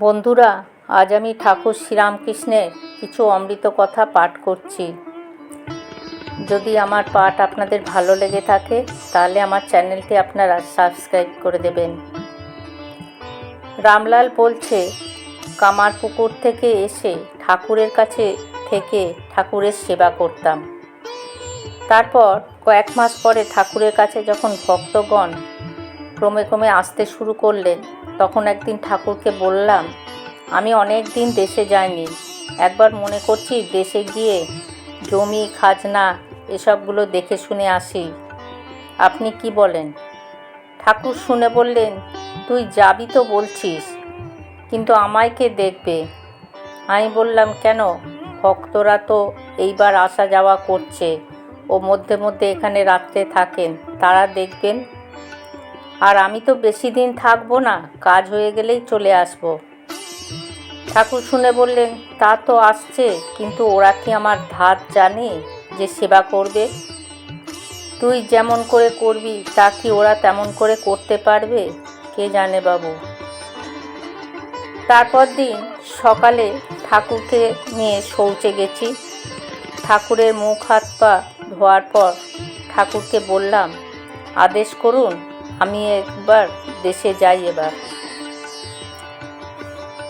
বন্ধুরা, আজ আমি ঠাকুর শ্রীরামকৃষ্ণের কিছু অমৃত কথা পাঠ করছি। যদি আমার পাঠ আপনাদের ভালো লেগে থাকে, তাহলে আমার চ্যানেলটি আপনারা সাবস্ক্রাইব করে দেবেন। রামলাল বলছে, কামারপুকুর থেকে এসে ঠাকুরের কাছে থেকে ঠাকুরের সেবা করতাম। তারপর কয়েক মাস পরে ঠাকুরের কাছে যখন ভক্তগণ ক্রমে ক্রমে আসতে শুরু করলেন তখন একদিন ঠাকুরকে বললাম, আমি অনেক দিন দেশে যাইনি। একবার মনে করছি দেশে গিয়ে জমি, খাজনা এসবগুলো দেখে শুনে আসি। আপনি কি বলেন? ঠাকুর শুনে বললেন, তুই যাবি তো বলছিস, কিন্তু আমায় কে দেখবে? আমি বললাম, কেন? ভক্তরা তো এইবার আসা যাওয়া করছে ও মধ্যে মধ্যে এখানে রাত্রে থাকেন, তারা দেখবেন আর আমি তো বেশি দিন থাকব না, কাজ হয়ে গেলেই চলে আসব। ঠাকুর শুনে বললেন, তা তো আসছে, কিন্তু ওরা কি আমার ধাত জানে যে সেবা করবে? তুই যেমন করে করবি, তা কি ওরা তেমন করে করতে পারবে? কে জানে বাবু? তারপর দিন সকালে ঠাকুরকে নিয়ে শৌচে গেছি। ঠাকুরের মুখ হাত পা ধোয়ার পর ঠাকুরকে বললাম, আদেশ করুন আমি একবার দেশে যাই এবার।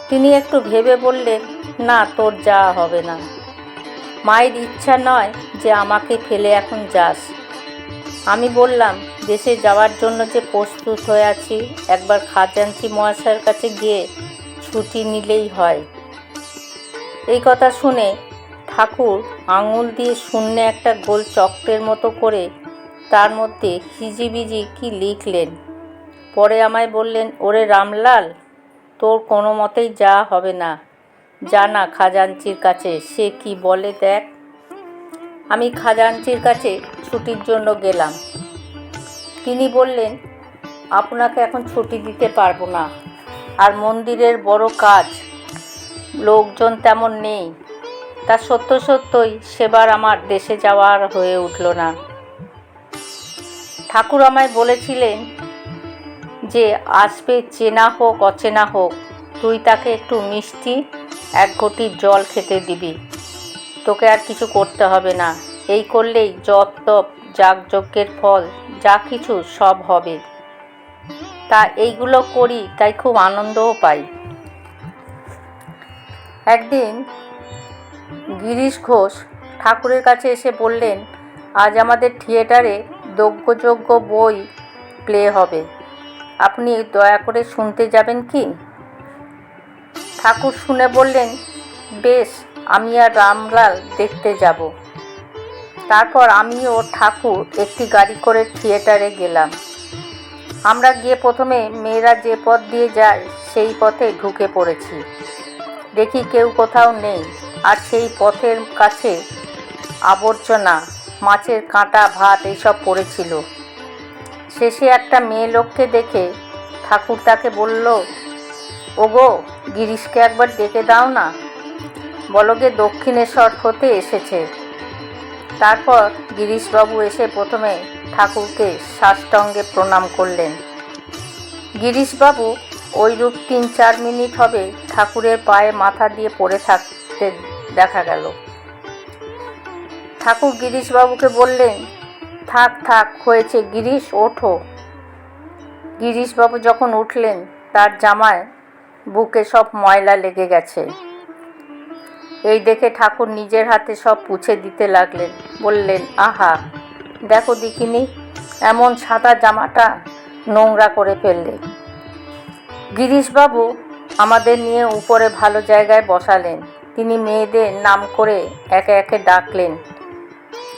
তিনি একটু ভেবে বললেন, না, তোর যাওয়া হবে না। মায়ের ইচ্ছা নয় যে আমাকে ফেলে এখন যাস। আমি বললাম, দেশে যাওয়ার জন্য যে প্রস্তুত হয়ে আছি, একবার খাজাঞ্চি মহাশয়ের কাছে গিয়ে ছুটি নিলেই হয়। এই কথা শুনে ঠাকুর আঙুল দিয়ে শূন্যে একটা গোল চক্রের মতো করে তার মধ্যে হিজিবিজি কি লিখলেন? পরে আমায় বললেন, ওরে রামলাল, তোর কোনো মতেই যা হবে না। যা না খাজাঞ্চির কাছে, সে কি বলে দেখ? আমি খাজাঞ্চির কাছে ছুটির জন্য গেলাম। তিনি বললেন, আপনাকে এখন ছুটি দিতে পারব না। আর মন্দিরের বড় কাজ, লোকজন তেমন নেই। তা সত্য সত্যই সেবার আমার দেশে যাওয়ার হয়ে উঠল না। ঠাকুর আমায় বলেছিলেন যে, আসবে চেনা হোক, অচেনা হোক, তুই তাকে একটু মিষ্টি এক ঘটি জল খেতে দিবি। তোকে আর কিছু করতে হবে না। এই করলেই জপ তপ, যাগযজ্ঞের ফল, যা কিছু সব হবে। তা এইগুলো করি, তাই খুব আনন্দও পাই। একদিন গিরিশ ঘোষ ঠাকুরের কাছে এসে বললেন, আজ আমাদের থিয়েটারে দজ্ঞযোগ্য বই প্লে হবে। আপনি দয়া করে শুনতে যাবেন কি? ঠাকুর শুনে বললেন, বেশ, আমি আর রামলাল দেখতে যাব। তারপর আমি ও ঠাকুর একটি গাড়ি করে থিয়েটারে গেলাম। আমরা গিয়ে প্রথমে মেয়েরা যে পথ দিয়ে যায়, সেই পথে ঢুকে পড়েছি। দেখি কেউ কোথাও নেই, আর সেই পথের কাছে আবর্জনা মাছের কাঁটা, ভাত এইসব পড়েছিল। শেষে একটা মেয়ে লোককে দেখে ঠাকুর তাকে বলল, ওগো, গিরিশকে একবার ডেকে দাও না। বলগে দক্ষিণেশ্বর হতে এসেছে। তারপর গিরিশবাবু এসে প্রথমে ঠাকুরকে সাষ্টাঙ্গে প্রণাম করলেন। গিরিশবাবু ওইরূপ তিন চার মিনিট হবে ঠাকুরের পায়ে মাথা দিয়ে পড়ে থাকতে দেখা গেল। ঠাকুর গিরিশবাবুকে বললেন, থাক থাক, হয়েছে। গিরিশ, ওঠো। গিরিশবাবু যখন উঠলেন, তার জামায় বুকে সব ময়লা লেগে গেছে। এই দেখে ঠাকুর নিজের হাতে সব পুছে দিতে লাগলেন। বললেন, আহা, দেখো দেখিনি, এমন সাদা জামাটা নোংরা করে ফেললে। গিরিশবাবু আমাদের নিয়ে উপরে ভালো জায়গায় বসালেন। তিনি মেয়েদের নাম করে একে একে ডাকলেন।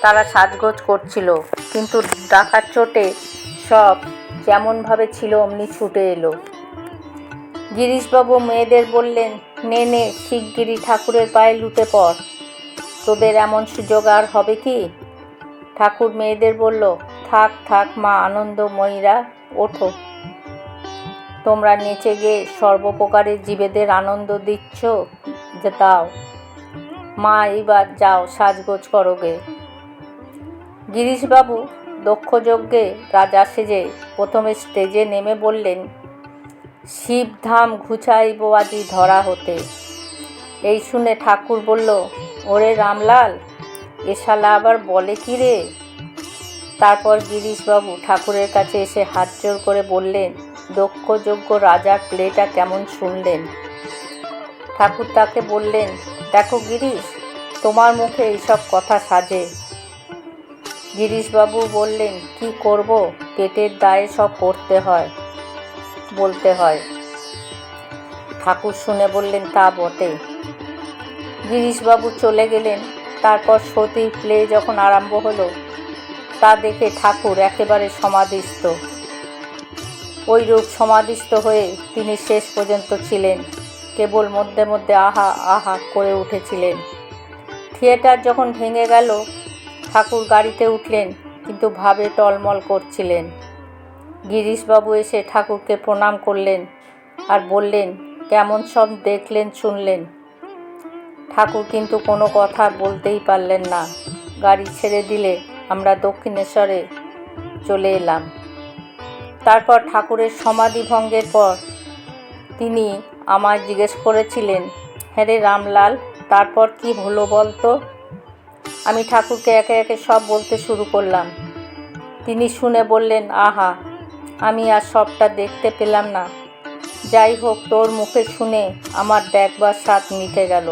তারা সাজগোজ করছিল, কিন্তু ডাকার চোটে সব যেমনভাবে ছিল, অমনি ছুটে এলো। গিরিশবাবু মেয়েদের বললেন, নে নে শিগগিরি ঠাকুরের পায়ে লুটে পড়। তোদের এমন সুযোগ আর হবে কি? ঠাকুর মেয়েদের বলল, থাক থাক, মা আনন্দময়ীরা ওঠো। তোমরা নেচে গিয়ে সর্বপ্রকারের জীবেদের আনন্দ দিচ্ছ, যে তাও। মা, এইবার যাও, সাজগোজ করোগে গিরিশবাবু দক্ষযজ্ঞে রাজা সেজে প্রথমে স্টেজে নেমে বললেন, শিবধাম ঘুচাইব আজি ধরা হতে। এই শুনে ঠাকুর বলল, ওরে রামলাল এশালা আবার বলে কি রে? তারপর গিরিশবাবু ঠাকুরের কাছে এসে হাত জোর করে বললেন দক্ষযোগ্য রাজার প্লেটা কেমন শুনলেন? ঠাকুর তাকে বললেন, দেখো গিরিশ, তোমার মুখে এইসব কথা সাজে। গিরিশবাবু বললেন, কি করব? পেটের দায়ে সব করতে হয়। বলতে হয়। ঠাকুর শুনে বললেন, তা বটে। গিরিশবাবু চলে গেলেন। তারপর সতীর প্লে যখন আরম্ভ হলো, তা দেখে ঠাকুর একেবারে সমাধিস্থ। ওই রূপ সমাধিস্থ হয়ে তিনি শেষ পর্যন্ত ছিলেন। কেবল মধ্যে মধ্যে আহা আহা করে উঠেছিলেন। থিয়েটার যখন ভেঙে গেল ঠাকুর গাড়িতে উঠলেন, কিন্তু ভাবে টলমল করছিলেন। গিরিশবাবু এসে ঠাকুরকে প্রণাম করলেন আর বললেন, কেমন সব দেখলেন, শুনলেন? ঠাকুর কিন্তু কোনো কথা বলতেই পারলেন না। গাড়ি ছেড়ে দিলে আমরা দক্ষিণেশ্বরে চলে এলাম। তারপর ঠাকুরের সমাধি ভঙ্গের পর তিনি আমায় জিজ্ঞেস করেছিলেন হ্যাঁ রে রামলাল, তারপর কি হলো বলতো? আমি ঠাকুরকে একে একে সব বলতে শুরু করলাম। তিনি শুনে বললেন, আহা, আমি আর সবটা দেখতে পেলাম না। যাই হোক, তোর মুখে শুনে আমার দেখবার স্বাদ মিটে গেল।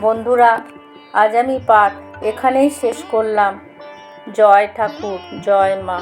বন্ধুরা, আজ আমি পাঠ এখানেই শেষ করলাম। জয় ঠাকুর, জয় মা।